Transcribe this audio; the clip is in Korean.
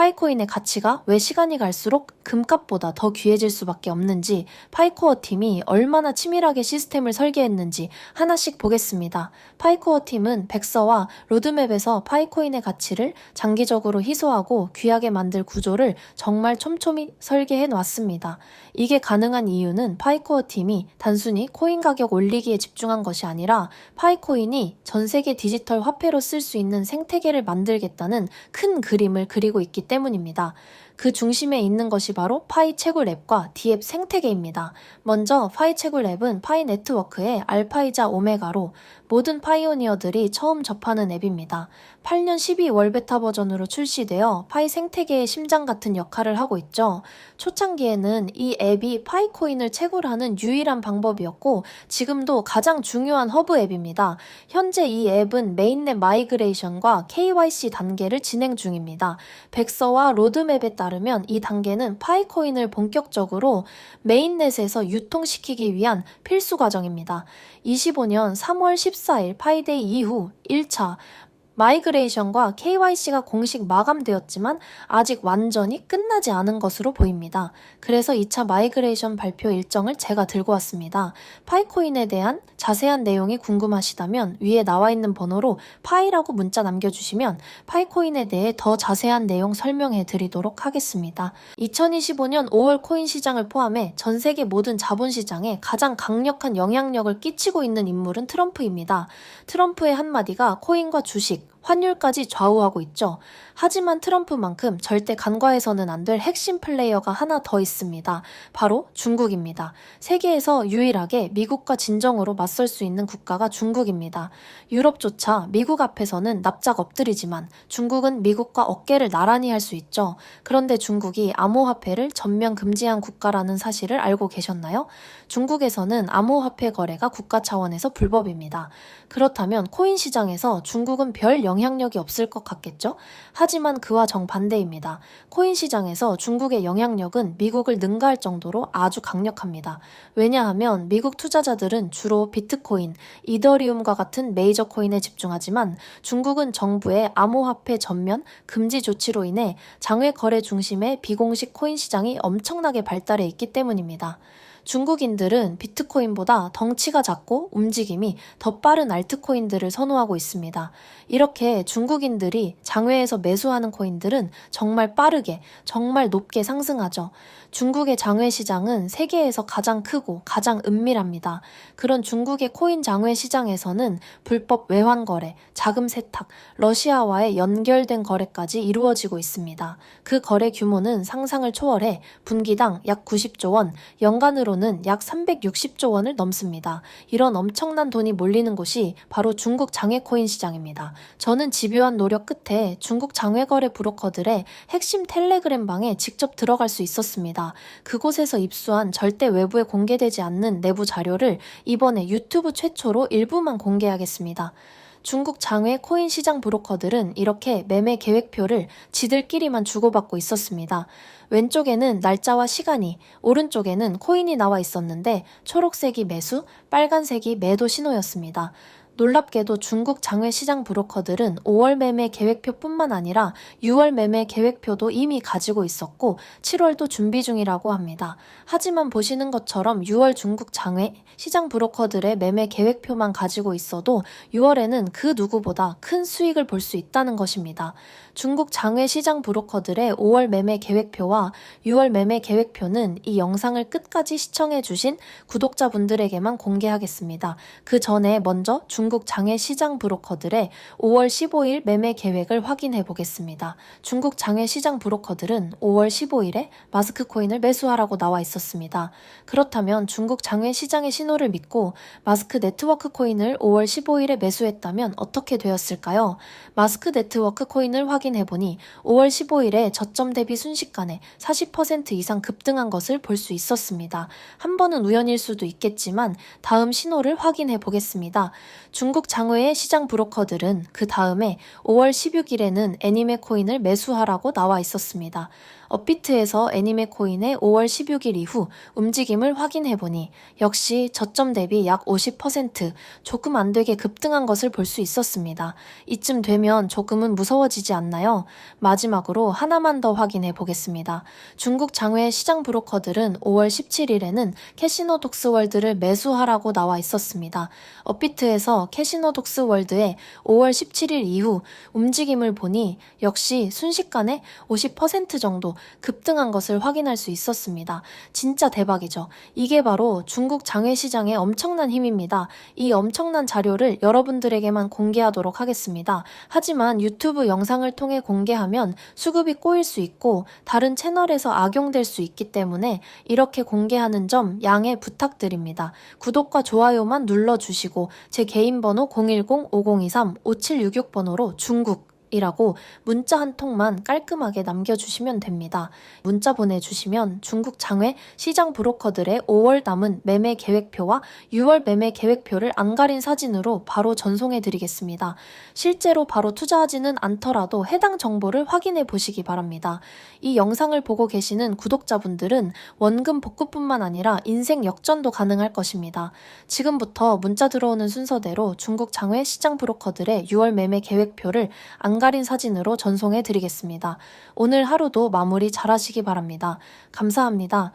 파이코인의 가치가 왜 시간이 갈수록 금값보다 더 귀해질 수밖에 없는지 파이코어 팀이 얼마나 치밀하게 시스템을 설계했는지 하나씩 보겠습니다. 파이코어 팀은 백서와 로드맵에서 파이코인의 가치를 장기적으로 희소하고 귀하게 만들 구조를 정말 촘촘히 설계해 놨습니다. 이게 가능한 이유는 파이코어 팀이 단순히 코인 가격 올리기에 집중한 것이 아니라 파이코인이 전 세계 디지털 화폐로 쓸 수 있는 생태계를 만들겠다는 큰 그림을 그리고 있기 때문입니다. 그 중심에 있는 것이 바로 파이 채굴 앱과 디앱 생태계입니다. 먼저 파이 채굴 앱은 파이 네트워크의 알파이자 오메가로 모든 파이오니어들이 처음 접하는 앱입니다. 8년 12월 베타 버전으로 출시되어 파이 생태계의 심장 같은 역할을 하고 있죠. 초창기에는 이 앱이 파이 코인을 채굴하는 유일한 방법이었고 지금도 가장 중요한 허브 앱입니다. 현재 이 앱은 메인넷 마이그레이션과 KYC 단계를 진행 중입니다. 백서와 로드맵에 따르면 이 단계는 파이 코인을 본격적으로 메인넷에서 유통시키기 위한 필수 과정입니다. 25년 3월 14일 파이데이 이후 1차 마이그레이션과 KYC가 공식 마감되었지만 아직 완전히 끝나지 않은 것으로 보입니다. 그래서 2차 마이그레이션 발표 일정을 제가 들고 왔습니다. 파이코인에 대한 자세한 내용이 궁금하시다면 위에 나와 있는 번호로 파이라고 문자 남겨주시면 파이코인에 대해 더 자세한 내용 설명해 드리도록 하겠습니다. 2025년 5월 코인 시장을 포함해 전 세계 모든 자본 시장에 가장 강력한 영향력을 끼치고 있는 인물은 트럼프입니다. 트럼프의 한마디가 코인과 주식, like 환율까지 좌우하고 있죠. 하지만 트럼프만큼 절대 간과해서는 안 될 핵심 플레이어가 하나 더 있습니다. 바로 중국입니다. 세계에서 유일하게 미국과 진정으로 맞설 수 있는 국가가 중국입니다. 유럽조차 미국 앞에서는 납작 엎드리지만 중국은 미국과 어깨를 나란히 할 수 있죠. 그런데 중국이 암호화폐를 전면 금지한 국가라는 사실을 알고 계셨나요? 중국에서는 암호화폐 거래가 국가 차원에서 불법입니다. 그렇다면 코인 시장에서 중국은 별 영향력이 없을 것 같겠죠? 하지만 그와 정반대입니다. 코인 시장에서 중국의 영향력은 미국을 능가할 정도로 아주 강력합니다. 왜냐하면 미국 투자자들은 주로 비트코인, 이더리움과 같은 메이저 코인에 집중하지만 중국은 정부의 암호화폐 전면 금지 조치로 인해 장외 거래 중심의 비공식 코인 시장이 엄청나게 발달해 있기 때문입니다. 중국인들은 비트코인보다 덩치가 작고 움직임이 더 빠른 알트코인들을 선호하고 있습니다. 이렇게 중국인들이 장외에서 매수하는 코인들은 정말 빠르게, 정말 높게 상승하죠. 중국의 장외 시장은 세계에서 가장 크고 가장 은밀합니다. 그런 중국의 코인 장외 시장에서는 불법 외환 거래, 자금 세탁, 러시아와의 연결된 거래까지 이루어지고 있습니다. 그 거래 규모는 상상을 초월해 분기당 약 90조 원, 연간으로는 약 360조 원을 넘습니다. 이런 엄청난 돈이 몰리는 곳이 바로 중국 장외 코인 시장입니다. 저는 집요한 노력 끝에 중국 장외 거래 브로커들의 핵심 텔레그램 방에 직접 들어갈 수 있었습니다. 그곳에서 입수한 절대 외부에 공개되지 않는 내부 자료를 이번에 유튜브 최초로 일부만 공개하겠습니다. 중국 장외 코인 시장 브로커들은 이렇게 매매 계획표를 지들끼리만 주고받고 있었습니다. 왼쪽에는 날짜와 시간이, 오른쪽에는 코인이 나와 있었는데 초록색이 매수, 빨간색이 매도 신호였습니다. 놀랍게도 중국 장외 시장 브로커들은 5월 매매 계획표뿐만 아니라 6월 매매 계획표도 이미 가지고 있었고 7월도 준비 중이라고 합니다. 하지만 보시는 것처럼 6월 중국 장외 시장 브로커들의 매매 계획표만 가지고 있어도 6월에는 그 누구보다 큰 수익을 볼 수 있다는 것입니다. 중국 장외 시장 브로커들의 5월 매매 계획표와 6월 매매 계획표는 이 영상을 끝까지 시청해 주신 구독자분들에게만 공개하겠습니다. 그 전에 먼저 중국 장외 시장 브로커들의 5월 15일 매매 계획을 확인해 보겠습니다. 중국 장외 시장 브로커들은 5월 15일에 마스크 코인을 매수하라고 나와 있었습니다. 그렇다면 중국 장외 시장의 신호를 믿고 마스크 네트워크 코인을 5월 15일에 매수했다면 어떻게 되었을까요? 마스크 네트워크 코인을 확인해 보니 5월 15일에 저점 대비 순식간에 40% 이상 급등한 것을 볼 수 있었습니다. 한 번은 우연일 수도 있겠지만 다음 신호를 확인해 보겠습니다. 중국 장외의 시장 브로커들은 그 다음에 5월 16일에는 애니메 코인을 매수하라고 나와 있었습니다. 업비트에서 애니메 코인의 5월 16일 이후 움직임을 확인해 보니 역시 저점 대비 약 50% 조금 안 되게 급등한 것을 볼 수 있었습니다. 이쯤 되면 조금은 무서워지지 않나요? 않나요? 마지막으로 하나만 더 확인해 보겠습니다. 중국 장외 시장 브로커들은 5월 17일에는 캐시노 독스월드를 매수하라고 나와 있었습니다. 업비트에서 캐시노 독스 월드의 5월 17일 이후 움직임을 보니 역시 순식간에 50% 정도 급등한 것을 확인할 수 있었습니다. 진짜 대박이죠. 이게 바로 중국 장외 시장의 엄청난 힘입니다. 이 엄청난 자료를 여러분들에게만 공개하도록 하겠습니다. 하지만 유튜브 영상을 통해 공개하면 수급이 꼬일 수 있고 다른 채널에서 악용될 수 있기 때문에 이렇게 공개하는 점 양해 부탁드립니다. 구독과 좋아요만 눌러주시고 제 개인 번호 010-5023-5766번호로 중국 이라고 문자 한 통만 깔끔하게 남겨주시면 됩니다. 문자 보내주시면 중국 장외 시장 브로커들의 5월 남은 매매 계획표와 6월 매매 계획표를 안 가린 사진으로 바로 전송해 드리겠습니다. 실제로 바로 투자하지는 않더라도 해당 정보를 확인해 보시기 바랍니다. 이 영상을 보고 계시는 구독자분들은 원금 복구뿐만 아니라 인생 역전도 가능할 것입니다. 지금부터 문자 들어오는 순서대로 중국 장외 시장 브로커들의 6월 매매 계획표를 안 가린 사진으로 전송해 드리겠습니다. 오늘 하루도 마무리 잘 하시기 바랍니다. 감사합니다.